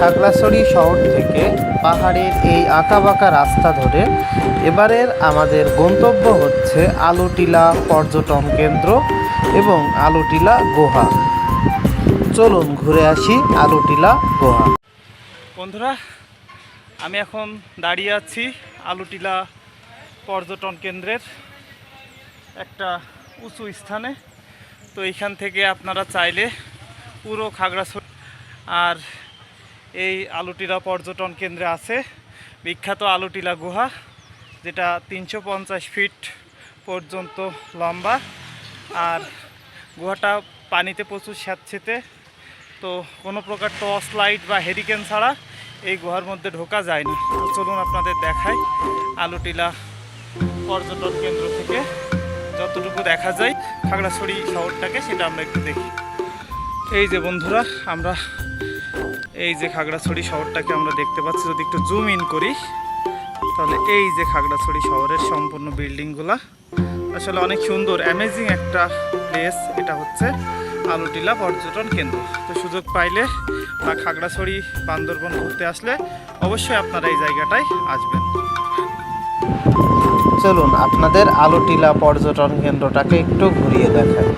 খাগড়াছড়ি শহর থেকে পাহাড়ের এই আঁকাবাঁকা রাস্তা ধরে এবারের আমাদের গন্তব্য হচ্ছে আলুটিলা পর্যটন কেন্দ্র এবং আলুটিলা গুহা। চলুন ঘুরে আসি আলুটিলা গুহা। বন্ধুরা, আমি এখন দাঁড়িয়ে আছি আলুটিলা পর্যটন কেন্দ্রের একটা উঁচু স্থানে। তো এইখান থেকে আপনারা চাইলে পুরো খাগড়াছড়ি আর এই আলুটিলা পর্যটন কেন্দ্রে আছে। বিখ্যাত আলুটিলা গুহা, যেটা তিনশো পঞ্চাশ ফিট পর্যন্ত লম্বা। আর গুহাটা পানিতে প্রচুর স্যাঁতসেঁতে। তো কোনো প্রকার টর্চ লাইট বা হেরিকেন ছাড়া এই গুহার মধ্যে ঢোকা যায় না চলুন আপনাদের দেখাই আলুটিলা পর্যটন কেন্দ্র থেকে। যতটুকু দেখা যায় খাগড়াছড়ি শহরটাকে, সেটা আমরা একটু দেখি। এই যে বন্ধুরা, আমরা এই যে খাগড়াছড়ি শহরটাকে আমরা দেখতে পাচ্ছি, যদি একটু জুম ইন করি, তাহলে এই যে খাগড়াছড়ি শহরের সম্পূর্ণ বিল্ডিংগুলা আসলে অনেক সুন্দর অ্যামেজিং একটা প্লেস এটা হচ্ছে আলুটিলা পর্যটন কেন্দ্র। তো সুযোগ পাইলে, বা খাগড়াছড়ি বান্দরবন ঘুরতে আসলে অবশ্যই আপনারা এই জায়গাটায় আসবেন। চলুন, আপনাদের আলুটিলা পর্যটন কেন্দ্রটাকে একটু ঘুরিয়ে দেখাই।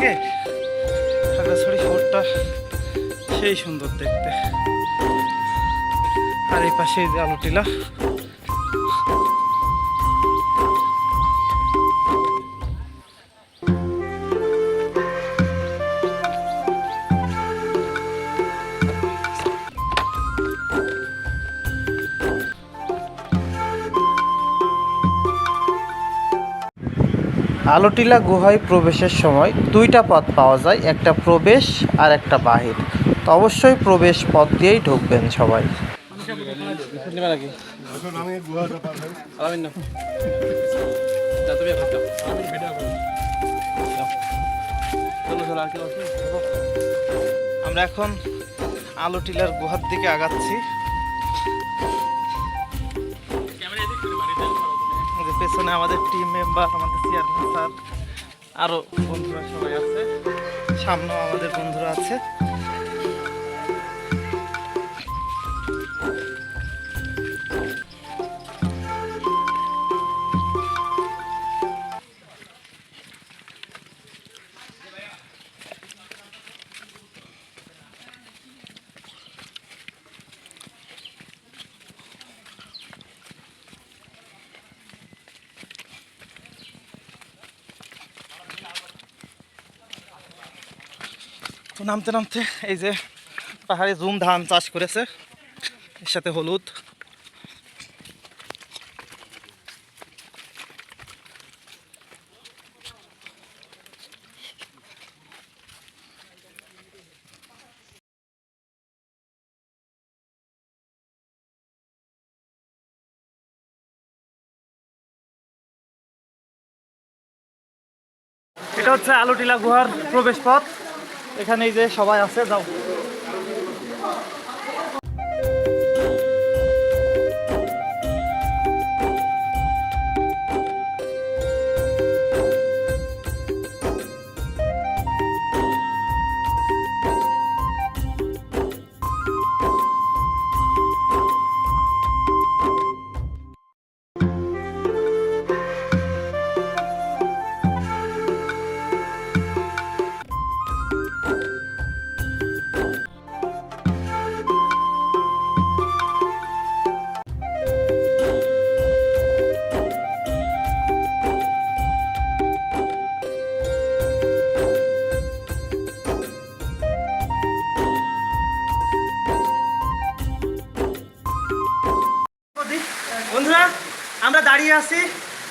থেকে খাগড়াছড়ি শহরটা সেই সুন্দর দেখতে। আর এই পাশে আলোটিলা আলোটিলা গুহায় প্রবেশের সময় দুইটা পথ পাওয়া যায়, একটা প্রবেশ আর একটা বাহির। তো অবশ্যই প্রবেশ পথ দিয়েই ঢুকবেন সবাই। আমরা এখন আলোটিলার গুহার দিকে আগাচ্ছি। পেছনে আমাদের টিম মেম্বার আমাদের চেয়ারম্যান স্যার আরও বন্ধুরা সবাই আছে। সামনেও আমাদের বন্ধুরা আছে। তো নামতে নামতে এই যে পাহাড়ে জুম ধান চাষ করেছে, এর সাথে হলুদ। এটা হচ্ছে আলুটিলা গুহার প্রবেশ পথ এখানে যে সবাই আছে যাও।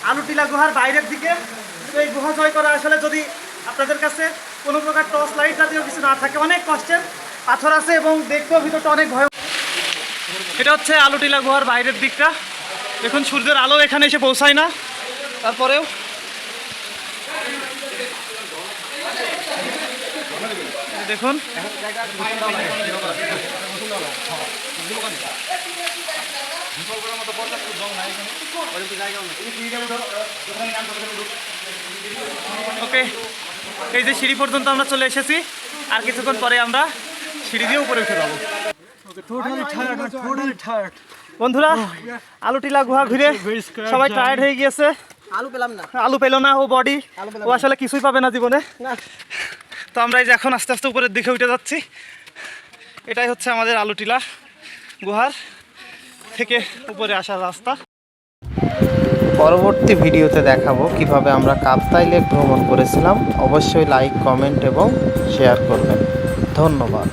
আলুটিলা গুহার বাইরের দিকে। তো এই গুহা জয় করা আসলে যদি আপনাদের কাছে কোনো প্রকার টর্চ লাইট জাতীয় কিছু না থাকে, অনেক কষ্টের পাথর আছে এবং দেখতেও ভিতরটা অনেক ভয় এটা হচ্ছে আলুটিলা গুহার বাইরের দিকটা। দেখুন, সূর্যের আলো এখানে এসে পৌঁছায় না। তারপরেও দেখুন। ওকে এই যে সিঁড়ি পর্যন্ত আমরা চলে এসেছি। আর কিছুক্ষণ পরে আমরা সিঁড়ি দিয়ে উপরে উঠে যাব। বন্ধুরা আলুটিলা গুহা ঘুরে সবাই টায়ার্ড হয়ে গিয়েছে। আলু পেলাম না। আলু পেল না ও বডি ও আসলে কিছুই পাবে না জীবনে। তো আমরা এই যে এখন আস্তে আস্তে উপরের দিকে উঠে যাচ্ছি। এটাই হচ্ছে আমাদের আলুটিলা গুহার থেকে উপরে আসার রাস্তা। পরবর্তী ভিডিওতে দেখাবো কীভাবে আমরা কাপ্তাই লেক ভ্রমণ করেছিলাম। অবশ্যই লাইক, কমেন্ট এবং শেয়ার করবেন। ধন্যবাদ।